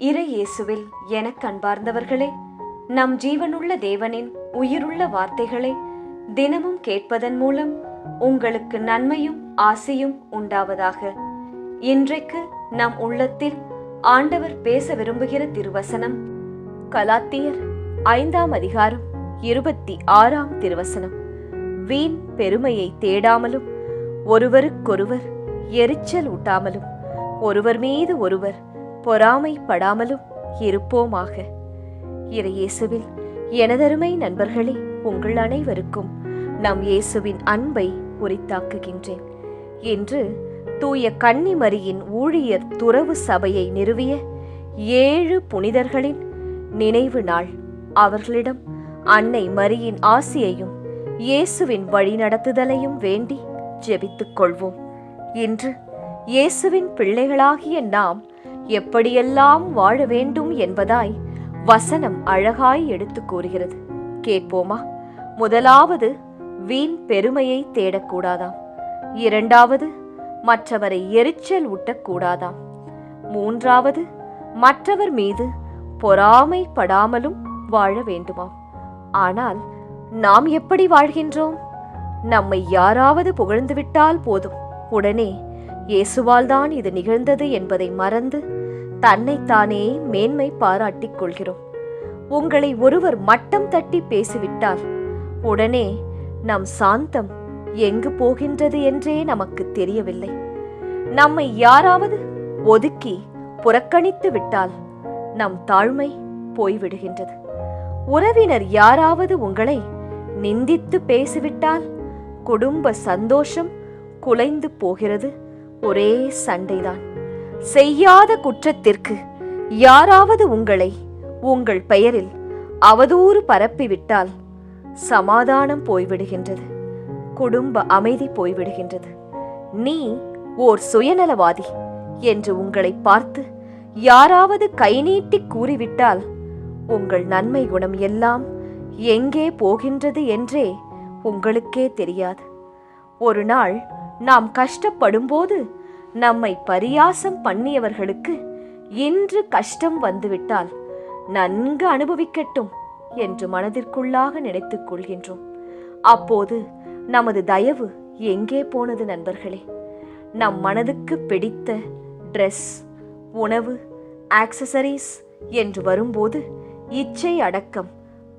இறை இயேசுவில் எனக் அன்பார்ந்தவர்களே நம் ஜீவனுள்ள தேவனின் உயிருள்ள வார்த்தைகளை தினமும் கேட்பதன் மூலம் உங்களுக்கு நன்மையும் ஆசையும் உண்டாவதாக. இன்றைக்கு நம் உள்ளத்தில் ஆண்டவர் பேச விரும்புகிற திருவசனம் கலாத்தியர் ஐந்தாம் அதிகாரம் இருபத்தி ஆறாம் திருவசனம். வீண் பெருமையை தேடாமலும் ஒருவருக்கொருவர் எரிச்சல் ஊட்டாமலும் ஒருவர் மீது ஒருவர் பொறாமைப்படாமலும் இருப்போமாக. இறையேசுவில் எனதருமை நண்பர்களே உங்கள் அனைவருக்கும் நம் இயேசுவின் அன்பை உரித்தாக்குகின்றேன். என்று தூய கன்னிமரியின் ஊழியர் துறவு சபையை நிறுவிய ஏழு புனிதர்களின் நினைவு நாள். அவர்களிடம் அன்னை மரியின் ஆசியையும் இயேசுவின் வழிநடத்துதலையும் வேண்டி ஜெபித்துக் கொள்வோம். இன்று இயேசுவின் பிள்ளைகளாகிய நாம் எப்படியெல்லாம் வாழ வேண்டும் என்பதாய் வசனம் அழகாய் எடுத்துக் கூறுகிறது. கேட்போமா? முதலாவது வீண் பெருமையை தேடக்கூடாதாம். இரண்டாவது மற்றவரை எரிச்சல் ஊட்டக்கூடாதாம். மூன்றாவது மற்றவர் மீது பொறாமைப்படாமலும் வாழ வேண்டுமாம். ஆனால் நாம் எப்படி வாழ்கின்றோம்? நம்மை யாராவது புகழ்ந்துவிட்டால் போதும். உடனே இயேசுவால் தான் இது நிகழ்ந்தது என்பதை மறந்து தன்னைத்தானே மேன்மை பாராட்டிக் கொள்கிறோம். உங்களை ஒருவர் மட்டம் தட்டி பேசிவிட்டால் உடனே நம் சாந்தம் எங்கு போகின்றது என்றே நமக்கு தெரியவில்லை. நம்மை யாராவது ஒதுக்கி புறக்கணித்து விட்டால் நம் தாழ்மை போய்விடுகின்றது. உறவினர் யாராவது உங்களை நிந்தித்து பேசிவிட்டால் குடும்ப சந்தோஷம் குலைந்து போகிறது. ஒரே சண்டைதான். செய்யாத குற்றத்திற்கு யாராவது உங்களை உங்கள் பெயரில் அவதூறு பரப்பிவிட்டால் சமாதானம் போய்விடுகின்றது குடும்ப அமைதி போய்விடுகின்றது. நீ ஓர் சுயநலவாதி என்று உங்களை பார்த்து யாராவது கை நீட்டி கூறிவிட்டால் உங்கள் நன்மை குணம் எல்லாம் எங்கே போகின்றது என்றே உங்களுக்கே தெரியாது. ஒரு நாள் நாம் கஷ்டப்படும்போது நம்மை பரியாசம் பண்ணியவர்களுக்கு இன்று கஷ்டம் வந்துவிட்டால் நன்கு அனுபவிக்கட்டும் என்று மனதிற்குள்ளாக நினைத்துக் கொள்கின்றோம். அப்போது நமது தயவு எங்கே போனது நண்பர்களே? நம் மனதுக்கு பிடித்த ட்ரெஸ் உணவு ஆக்சசரிஸ் என்று வரும்போது இச்சை அடக்கம்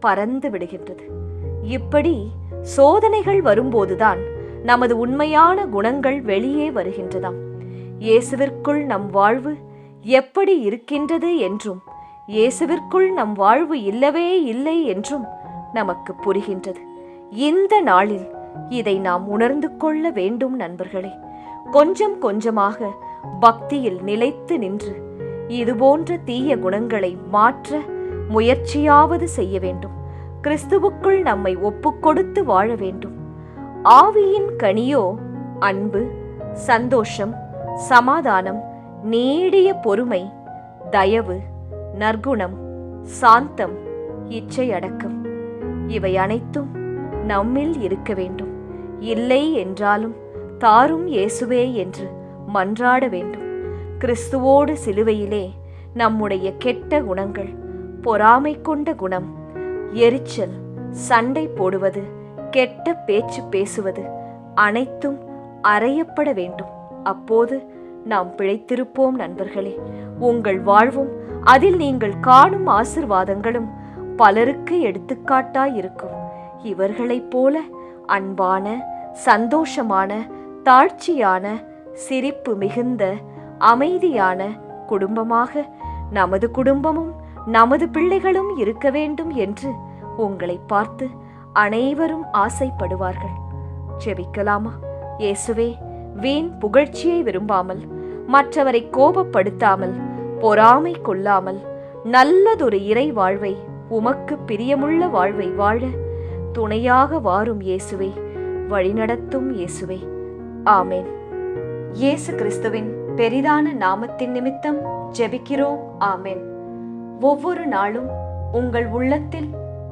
பறந்து விடுகின்றது. இப்படி சோதனைகள் வரும்போதுதான் நமது உண்மையான குணங்கள் வெளியே வருகின்றதாம். இயேசுவிற்குள் நம் வாழ்வு எப்படி இருக்கின்றது என்றும் இயேசுவிற்குள் நம் வாழ்வு இல்லவே இல்லை என்றும் நமக்கு புரிகின்றது. இந்த நாளில் இதை நாம் உணர்ந்து கொள்ள வேண்டும் நண்பர்களே. கொஞ்சம் கொஞ்சமாக பக்தியில் நிலைத்து நின்று இதுபோன்ற தீய குணங்களை மாற்ற முயற்சியாவது செய்ய வேண்டும். கிறிஸ்துவுக்குள் நம்மை ஒப்புக்கொடுத்து வாழ வேண்டும். ஆவியின் கனியோ அன்பு சந்தோஷம் சமாதானம் நீடிய பொறுமை தயவு நற்குணம் சாந்தம் இச்சை அடக்கம் இவை அனைத்தும் நம்மில் இருக்க வேண்டும். இல்லை என்றாலும் தாரும் இயேசுவே என்று மன்றாட வேண்டும். கிறிஸ்துவோடு சிலுவையிலே நம்முடைய கெட்ட குணங்கள் பொறாமை கொண்ட குணம் எரிச்சல் சண்டை போடுவது கெட்ட பேச்சு பேசுவது அனைத்தும் அறையப்பட வேண்டும். அப்போது நாம் பிழைத்திருப்போம் நண்பர்களே. உங்கள் வாழ்வும் அதில் நீங்கள் காணும் ஆசிர்வாதங்களும் பலருக்கு எடுத்துக்காட்டாய் இருக்கும். இவர்களைப் போல அன்பான சந்தோஷமான தாழ்ச்சியான சிரிப்பு மிகுந்த அமைதியான குடும்பமாக நமது குடும்பமும் நமது பிள்ளைகளும் இருக்க வேண்டும் என்று உங்களை பார்த்து அனைவரும் ஆசைப்படுவார்கள். ஜெபிக்கலாமா? இயேசுவே வீண் புகழ்ச்சியை விரும்பாமல் மற்றவரை கோபப்படுத்தாமல் பொறாமை கொள்ளாமல் நல்லதொரு இறை வாழ்வை உமக்கு பிரியமுள்ள வாழ்வை வாழ துணையாக வாரும் இயேசுவே வழிநடத்தும் இயேசுவே. ஆமேன். இயேசு கிறிஸ்துவின் பெரிதான நாமத்தின் நிமித்தம் ஜெபிக்கிறோம். ஆமேன். ஒவ்வொரு நாளும் உங்கள் உள்ளத்தில்